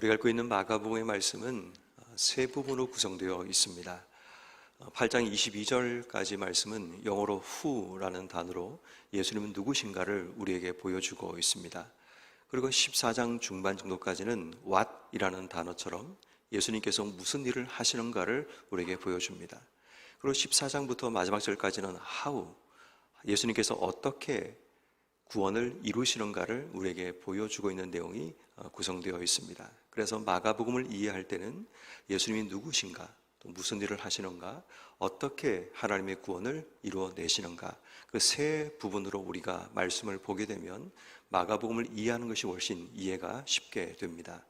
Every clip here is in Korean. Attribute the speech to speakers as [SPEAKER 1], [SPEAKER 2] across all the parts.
[SPEAKER 1] 우리가 읽고 있는 마가복음의 말씀은 세 부분으로 구성되어 있습니다. 8장 22절까지 말씀은 영어로 who라는 단어로 예수님은 누구신가를 우리에게 보여주고 있습니다. 그리고 14장 중반 정도까지는 what이라는 단어처럼 예수님께서 무슨 일을 하시는가를 우리에게 보여줍니다. 그리고 14장부터 마지막 절까지는 how, 예수님께서 어떻게 구원을 이루시는가를 우리에게 보여주고 있는 내용이 구성되어 있습니다. 그래서 마가복음을 이해할 때는 예수님이 누구신가, 또 무슨 일을 하시는가, 어떻게 하나님의 구원을 이루어내시는가, 그 세 부분으로 우리가 말씀을 보게 되면 마가복음을 이해하는 것이 훨씬 이해가 쉽게 됩니다.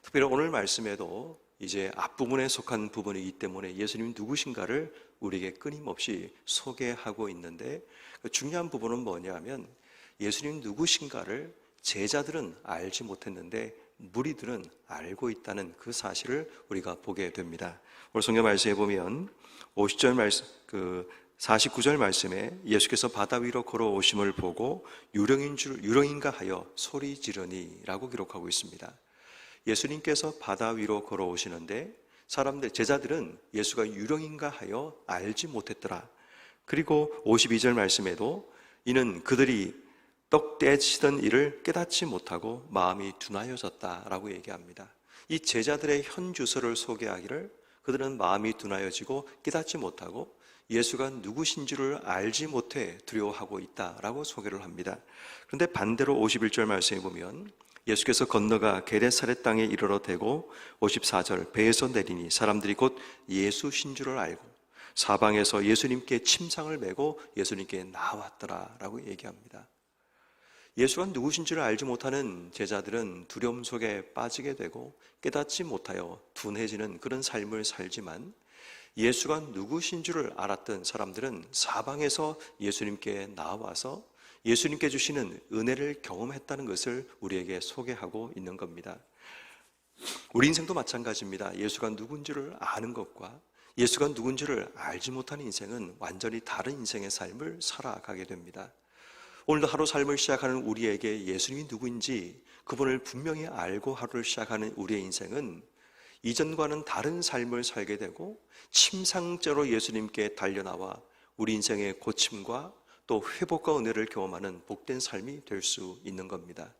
[SPEAKER 1] 특별히 오늘 말씀에도 이제 앞부분에 속한 부분이기 때문에 예수님이 누구신가를 우리에게 끊임없이 소개하고 있는데 그 중요한 부분은 뭐냐면 예수님 누구신가를 제자들은 알지 못했는데 무리들은 알고 있다는 그 사실을 우리가 보게 됩니다. 오늘 성경 말씀에 보면 50절 말씀 그 49절 말씀에 예수께서 바다 위로 걸어오심을 보고 유령인 줄 유령인가 하여 소리 지르니라고 기록하고 있습니다. 예수님께서 바다 위로 걸어오시는데 사람들 제자들은 예수가 유령인가 하여 알지 못했더라. 그리고 52절 말씀에도 이는 그들이 떡 떼치던 일을 깨닫지 못하고 마음이 둔하여졌다라고 얘기합니다. 이 제자들의 현 주소를 소개하기를 그들은 마음이 둔하여지고 깨닫지 못하고 예수가 누구신 줄을 알지 못해 두려워하고 있다라고 소개를 합니다. 그런데 반대로 51절 말씀에 보면 예수께서 건너가 게레사렛 땅에 이르러 대고 54절 배에서 내리니 사람들이 곧 예수신 줄을 알고 사방에서 예수님께 침상을 메고 예수님께 나왔더라라고 얘기합니다. 예수가 누구신 지를 알지 못하는 제자들은 두려움 속에 빠지게 되고 깨닫지 못하여 둔해지는 그런 삶을 살지만 예수가 누구신 줄을 알았던 사람들은 사방에서 예수님께 나와서 예수님께 주시는 은혜를 경험했다는 것을 우리에게 소개하고 있는 겁니다. 우리 인생도 마찬가지입니다. 예수가 누군지를 아는 것과 예수가 누군지를 알지 못하는 인생은 완전히 다른 인생의 삶을 살아가게 됩니다. 오늘도 하루 삶을 시작하는 우리에게 예수님이 누구인지 그분을 분명히 알고 하루를 시작하는 우리의 인생은 이전과는 다른 삶을 살게 되고 침상죄로 예수님께 달려나와 우리 인생의 고침과 또 회복과 은혜를 경험하는 복된 삶이 될 수 있는 겁니다.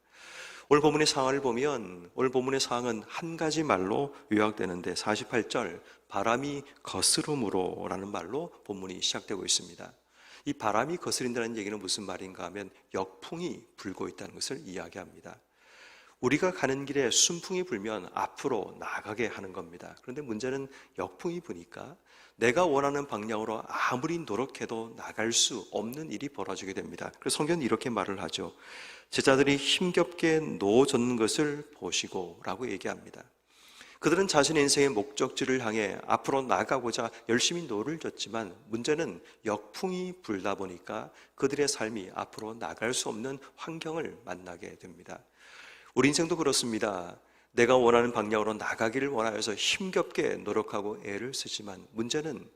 [SPEAKER 1] 오늘 본문의 상황을 보면 오늘 본문의 상황은 한 가지 말로 요약되는데 48절 바람이 거스름으로라는 말로 본문이 시작되고 있습니다. 이 바람이 거스린다는 얘기는 무슨 말인가 하면 역풍이 불고 있다는 것을 이야기합니다. 우리가 가는 길에 순풍이 불면 앞으로 나가게 하는 겁니다. 그런데 문제는 역풍이 부니까 내가 원하는 방향으로 아무리 노력해도 나갈 수 없는 일이 벌어지게 됩니다. 그래서 성경은 이렇게 말을 하죠. 제자들이 힘겹게 노젓는 것을 보시고 라고 얘기합니다. 그들은 자신의 인생의 목적지를 향해 앞으로 나가고자 열심히 노를 졌지만 문제는 역풍이 불다 보니까 그들의 삶이 앞으로 나갈 수 없는 환경을 만나게 됩니다. 우리 인생도 그렇습니다. 내가 원하는 방향으로 나가기를 원하여서 힘겹게 노력하고 애를 쓰지만 문제는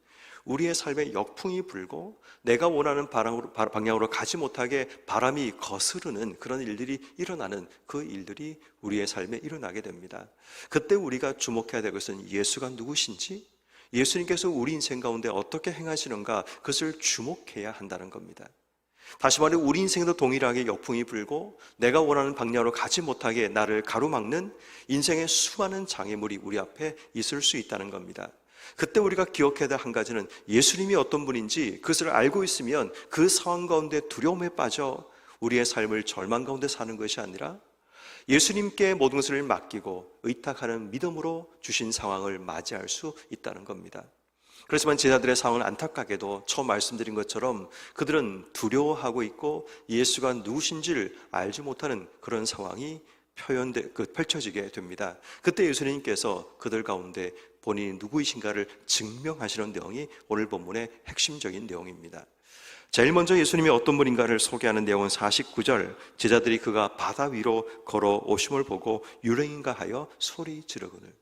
[SPEAKER 1] 우리의 삶에 역풍이 불고 내가 원하는 방향으로 가지 못하게 바람이 거스르는 그런 일들이 일어나는 그 일들이 우리의 삶에 일어나게 됩니다. 그때 우리가 주목해야 될 것은 예수가 누구신지 예수님께서 우리 인생 가운데 어떻게 행하시는가 그것을 주목해야 한다는 겁니다. 다시 말해 우리 인생도 동일하게 역풍이 불고 내가 원하는 방향으로 가지 못하게 나를 가로막는 인생의 수많은 장애물이 우리 앞에 있을 수 있다는 겁니다. 그때 우리가 기억해야 될 한 가지는 예수님이 어떤 분인지 그것을 알고 있으면 그 상황 가운데 두려움에 빠져 우리의 삶을 절망 가운데 사는 것이 아니라 예수님께 모든 것을 맡기고 의탁하는 믿음으로 주신 상황을 맞이할 수 있다는 겁니다. 그렇지만 제자들의 상황은 안타깝게도 처음 말씀드린 것처럼 그들은 두려워하고 있고 예수가 누구신지를 알지 못하는 그런 상황이 표현돼 그 펼쳐지게 됩니다. 그때 예수님께서 그들 가운데 본인이 누구이신가를 증명하시는 내용이 오늘 본문의 핵심적인 내용입니다. 제일 먼저 예수님이 어떤 분인가를 소개하는 내용은 49절 제자들이 그가 바다 위로 걸어 오심을 보고 유령인가 하여 소리 지르거늘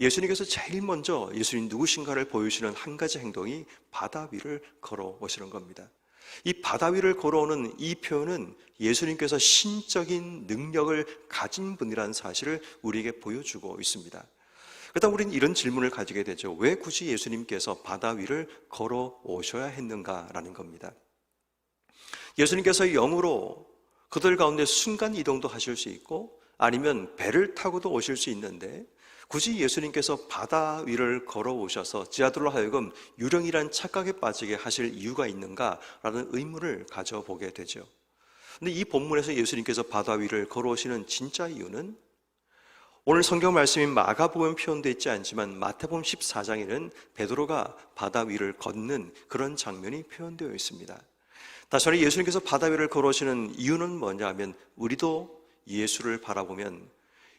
[SPEAKER 1] 예수님께서 제일 먼저 예수님 누구신가를 보여주시는 한 가지 행동이 바다 위를 걸어 오시는 겁니다. 이 바다 위를 걸어오는 이 표현은 예수님께서 신적인 능력을 가진 분이라는 사실을 우리에게 보여주고 있습니다. 그러다 우리는 이런 질문을 가지게 되죠. 왜 굳이 예수님께서 바다 위를 걸어 오셔야 했는가라는 겁니다. 예수님께서 영으로 그들 가운데 순간 이동도 하실 수 있고 아니면 배를 타고도 오실 수 있는데 굳이 예수님께서 바다 위를 걸어 오셔서 지하들로 하여금 유령이란 착각에 빠지게 하실 이유가 있는가라는 의문을 가져보게 되죠. 근데 이 본문에서 예수님께서 바다 위를 걸어오시는 진짜 이유는 오늘 성경 말씀인 마가복음 표현되어 있지 않지만 마태복음 14장에는 베드로가 바다 위를 걷는 그런 장면이 표현되어 있습니다. 다시 말해 예수님께서 바다 위를 걸어오시는 이유는 뭐냐면 우리도 예수를 바라보면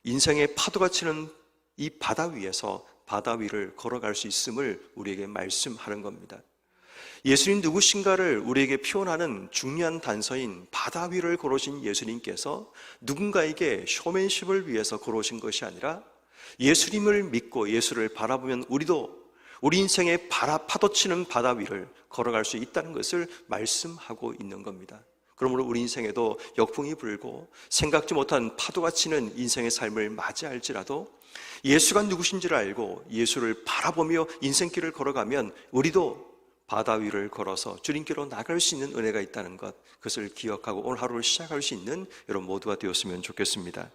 [SPEAKER 1] 인생의 파도가 치는 이 바다 위에서 바다 위를 걸어갈 수 있음을 우리에게 말씀하는 겁니다. 예수님 누구신가를 우리에게 표현하는 중요한 단서인 바다 위를 걸어오신 예수님께서 누군가에게 쇼맨십을 위해서 걸어오신 것이 아니라 예수님을 믿고 예수를 바라보면 우리도 우리 인생의 바라 파도치는 바다 위를 걸어갈 수 있다는 것을 말씀하고 있는 겁니다. 그러므로 우리 인생에도 역풍이 불고 생각지 못한 파도가 치는 인생의 삶을 맞이할지라도 예수가 누구신지를 알고 예수를 바라보며 인생길을 걸어가면 우리도 바다 위를 걸어서 주님께로 나갈 수 있는 은혜가 있다는 것, 그것을 기억하고 오늘 하루를 시작할 수 있는 여러분 모두가 되었으면 좋겠습니다.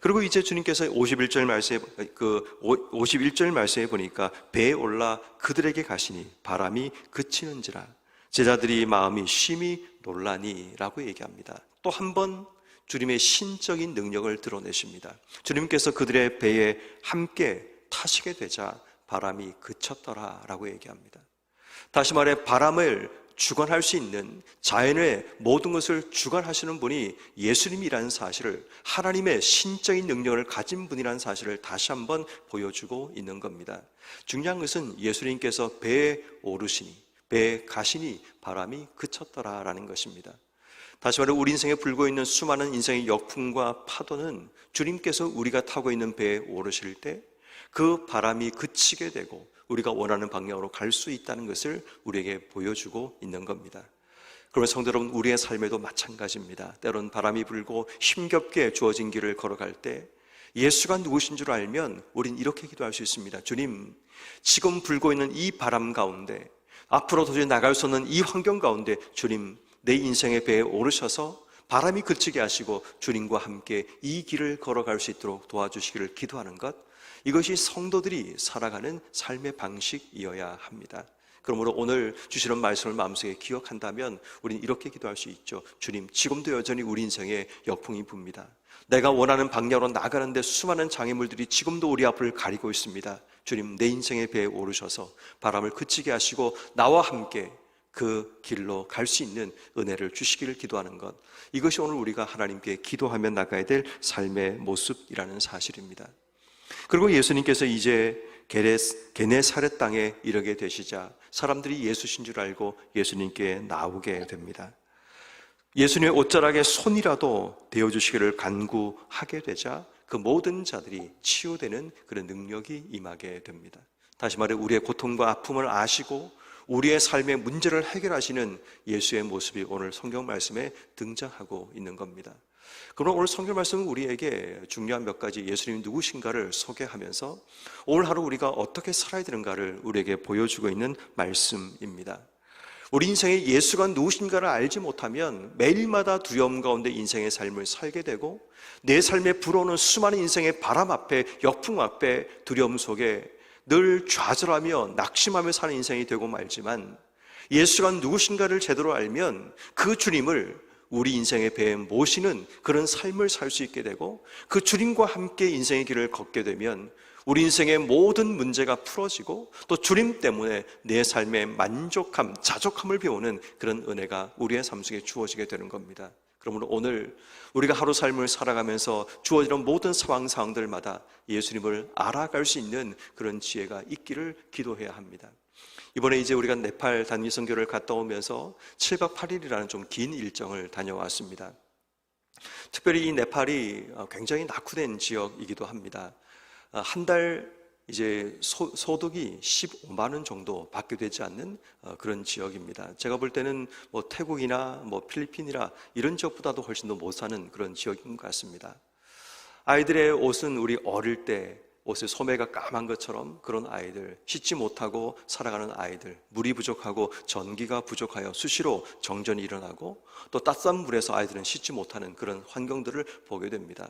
[SPEAKER 1] 그리고 이제 주님께서 51절 말씀에 그 51절 말씀에 보니까 배에 올라 그들에게 가시니 바람이 그치는지라 제자들이 마음이 심히 놀라니라고 얘기합니다. 또 한 번 주님의 신적인 능력을 드러내십니다. 주님께서 그들의 배에 함께 타시게 되자 바람이 그쳤더라라고 얘기합니다. 다시 말해 바람을 주관할 수 있는 자연의 모든 것을 주관하시는 분이 예수님이라는 사실을 하나님의 신적인 능력을 가진 분이라는 사실을 다시 한번 보여주고 있는 겁니다. 중요한 것은 예수님께서 배에 오르시니 배에 가시니 바람이 그쳤더라라는 것입니다. 다시 말해 우리 인생에 불고 있는 수많은 인생의 역풍과 파도는 주님께서 우리가 타고 있는 배에 오르실 때 그 바람이 그치게 되고 우리가 원하는 방향으로 갈 수 있다는 것을 우리에게 보여주고 있는 겁니다. 그러면 성도 여러분, 우리의 삶에도 마찬가지입니다. 때론 바람이 불고 힘겹게 주어진 길을 걸어갈 때 예수가 누구신 줄 알면 우린 이렇게 기도할 수 있습니다. 주님, 지금 불고 있는 이 바람 가운데 앞으로 도저히 나갈 수 없는 이 환경 가운데 주님, 내 인생의 배에 오르셔서 바람이 그치게 하시고 주님과 함께 이 길을 걸어갈 수 있도록 도와주시기를 기도하는 것, 이것이 성도들이 살아가는 삶의 방식이어야 합니다. 그러므로 오늘 주시는 말씀을 마음속에 기억한다면 우리는 이렇게 기도할 수 있죠. 주님, 지금도 여전히 우리 인생에 역풍이 붑니다. 내가 원하는 방향으로 나가는데 수많은 장애물들이 지금도 우리 앞을 가리고 있습니다. 주님, 내 인생의 배에 오르셔서 바람을 그치게 하시고 나와 함께 그 길로 갈 수 있는 은혜를 주시기를 기도하는 것. 이것이 오늘 우리가 하나님께 기도하며 나가야 될 삶의 모습이라는 사실입니다. 그리고 예수님께서 이제 게네사렛 땅에 이르게 되시자 사람들이 예수신 줄 알고 예수님께 나오게 됩니다. 예수님의 옷자락에 손이라도 대어주시기를 간구하게 되자 그 모든 자들이 치유되는 그런 능력이 임하게 됩니다. 다시 말해 우리의 고통과 아픔을 아시고 우리의 삶의 문제를 해결하시는 예수의 모습이 오늘 성경 말씀에 등장하고 있는 겁니다. 그럼 오늘 성경 말씀은 우리에게 중요한 몇 가지 예수님이 누구신가를 소개하면서 오늘 하루 우리가 어떻게 살아야 되는가를 우리에게 보여주고 있는 말씀입니다. 우리 인생에 예수가 누구신가를 알지 못하면 매일마다 두려움 가운데 인생의 삶을 살게 되고 내 삶에 불어오는 수많은 인생의 바람 앞에 역풍 앞에 두려움 속에 늘 좌절하며 낙심하며 사는 인생이 되고 말지만 예수가 누구신가를 제대로 알면 그 주님을 우리 인생의 배에 모시는 그런 삶을 살 수 있게 되고 그 주님과 함께 인생의 길을 걷게 되면 우리 인생의 모든 문제가 풀어지고 또 주님 때문에 내 삶의 만족함, 자족함을 배우는 그런 은혜가 우리의 삶 속에 주어지게 되는 겁니다. 그러므로 오늘 우리가 하루 삶을 살아가면서 주어지는 모든 상황 상황들마다 예수님을 알아갈 수 있는 그런 지혜가 있기를 기도해야 합니다. 이번에 이제 우리가 네팔 단기 선교를 갔다 오면서 7박 8일이라는 좀 긴 일정을 다녀왔습니다. 특별히 이 네팔이 굉장히 낙후된 지역이기도 합니다. 한 달 이제 소, 소득이 15만 원 정도 받게 되지 않는 어, 그런 지역입니다. 제가 볼 때는 뭐 태국이나 뭐 필리핀이나 이런 지역보다도 훨씬 더 못 사는 그런 지역인 것 같습니다. 아이들의 옷은 우리 어릴 때 옷에 소매가 까만 것처럼 그런 아이들, 씻지 못하고 살아가는 아이들, 물이 부족하고 전기가 부족하여 수시로 정전이 일어나고 또 따뜻한 물에서 아이들은 씻지 못하는 그런 환경들을 보게 됩니다.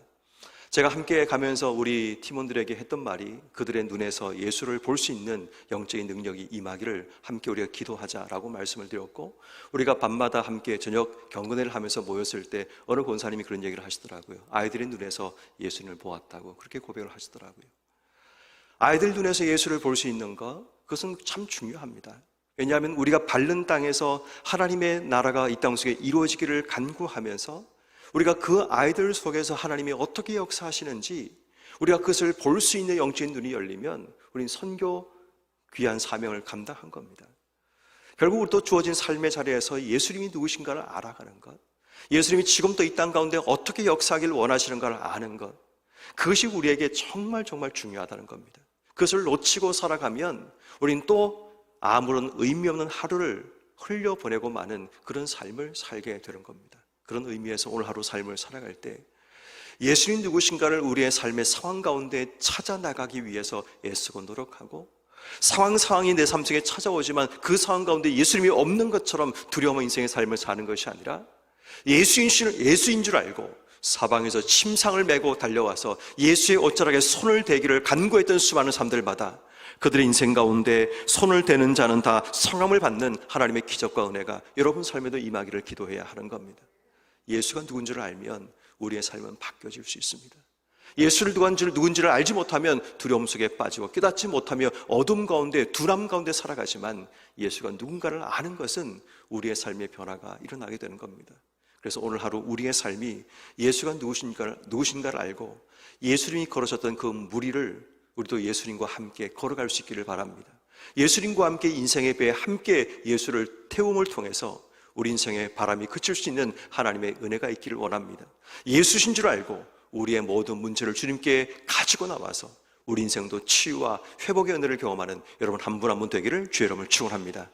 [SPEAKER 1] 제가 함께 가면서 우리 팀원들에게 했던 말이 그들의 눈에서 예수를 볼 수 있는 영적인 능력이 임하기를 함께 우리가 기도하자라고 말씀을 드렸고 우리가 밤마다 함께 저녁 경건회를 하면서 모였을 때 어느 권사님이 그런 얘기를 하시더라고요. 아이들의 눈에서 예수님을 보았다고 그렇게 고백을 하시더라고요. 아이들 눈에서 예수를 볼 수 있는 것 그것은 참 중요합니다. 왜냐하면 우리가 밟는 땅에서 하나님의 나라가 이 땅 속에 이루어지기를 간구하면서 우리가 그 아이들 속에서 하나님이 어떻게 역사하시는지 우리가 그것을 볼 수 있는 영적인 눈이 열리면 우리는 선교 귀한 사명을 감당한 겁니다. 결국 또 주어진 삶의 자리에서 예수님이 누구신가를 알아가는 것, 예수님이 지금도 이 땅 가운데 어떻게 역사하기를 원하시는가를 아는 것, 그것이 우리에게 정말 정말 중요하다는 겁니다. 그것을 놓치고 살아가면 우리는 또 아무런 의미 없는 하루를 흘려보내고 마는 그런 삶을 살게 되는 겁니다. 그런 의미에서 오늘 하루 삶을 살아갈 때 예수님 누구신가를 우리의 삶의 상황 가운데 찾아 나가기 위해서 애쓰고 노력하고 상황 상황이 내 삶 속에 찾아오지만 그 상황 가운데 예수님이 없는 것처럼 두려움 인생의 삶을 사는 것이 아니라 예수인 줄, 예수인 줄 알고 사방에서 침상을 메고 달려와서 예수의 옷자락에 손을 대기를 간구했던 수많은 사람들마다 그들의 인생 가운데 손을 대는 자는 다 성함을 받는 하나님의 기적과 은혜가 여러분 삶에도 임하기를 기도해야 하는 겁니다. 예수가 누군지를 알면 우리의 삶은 바뀌어질 수 있습니다. 예수를 누군지를, 누군지를 알지 못하면 두려움 속에 빠지고 깨닫지 못하며 어둠 가운데 두람 가운데 살아가지만 예수가 누군가를 아는 것은 우리의 삶의 변화가 일어나게 되는 겁니다. 그래서 오늘 하루 우리의 삶이 예수가 누구신가를, 누구신가를 알고 예수님이 걸으셨던 그 무리를 우리도 예수님과 함께 걸어갈 수 있기를 바랍니다. 예수님과 함께 인생의 배에 함께 예수를 태움을 통해서 우리 인생의 바람이 그칠 수 있는 하나님의 은혜가 있기를 원합니다. 예수신 줄 알고 우리의 모든 문제를 주님께 가지고 나와서 우리 인생도 치유와 회복의 은혜를 경험하는 여러분 한 분 한 분 되기를 주의 이름을 축원합니다.